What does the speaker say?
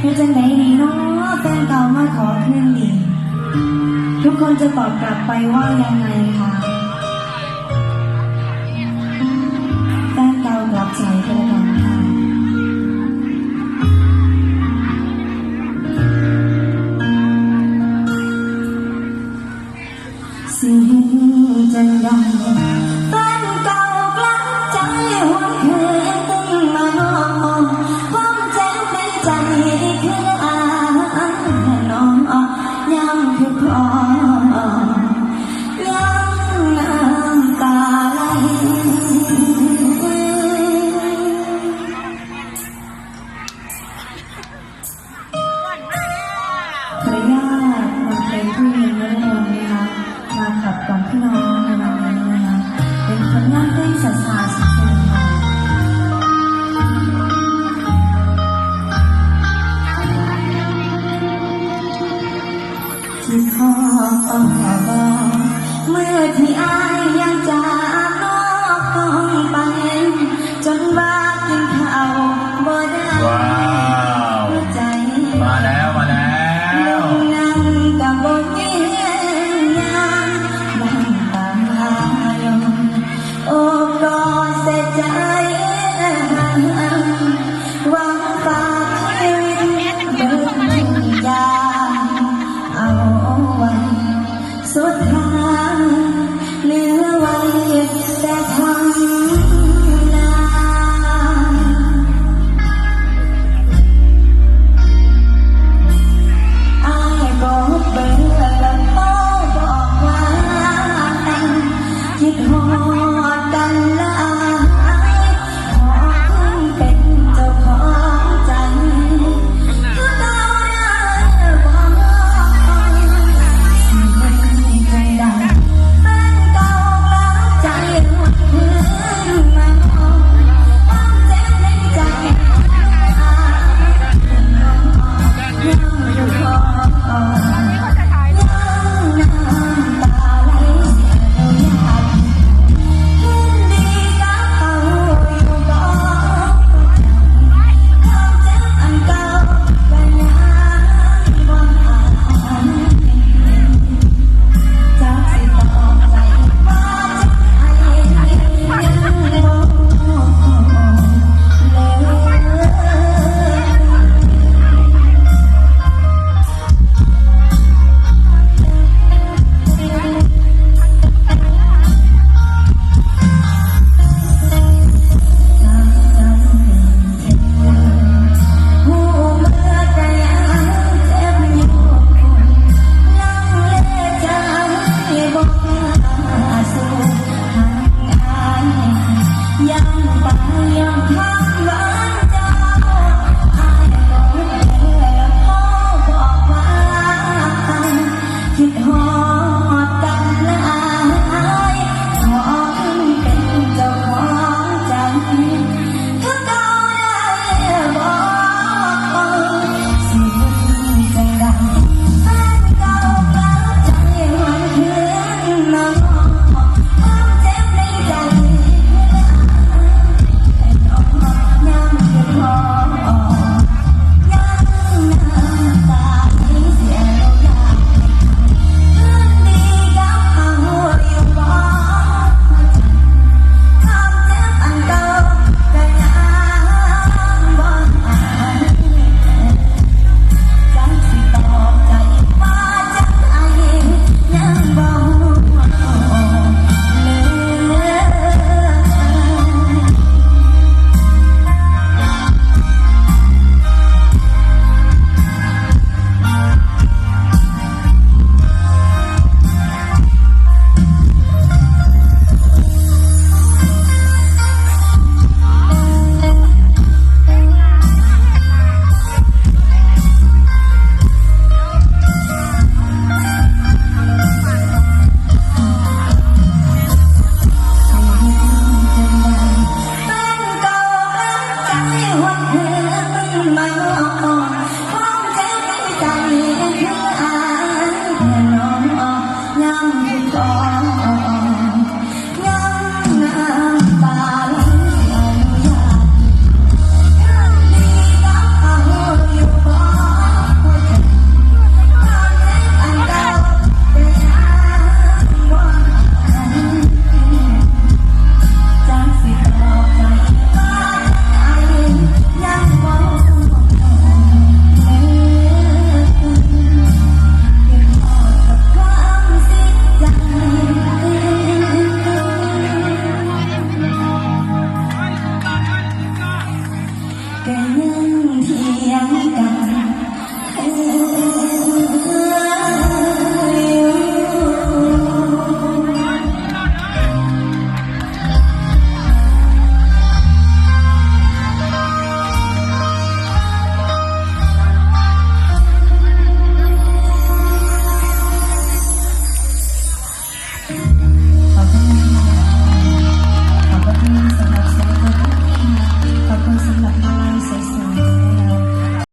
คือจังไหนดีเนาะแฟนเก่ามาขอคืนดี ทุกคนจะตอบกลับไปว่ายังไงคะแฟนเก่ากลับใจเธอก่ค่ะสิ่งจัง หลวงพี่น้องในวันนี้นเป็นผลงานเพลงสาสาสุดที่พ่อบอกเมื่อที่อาย yang hamba 让你。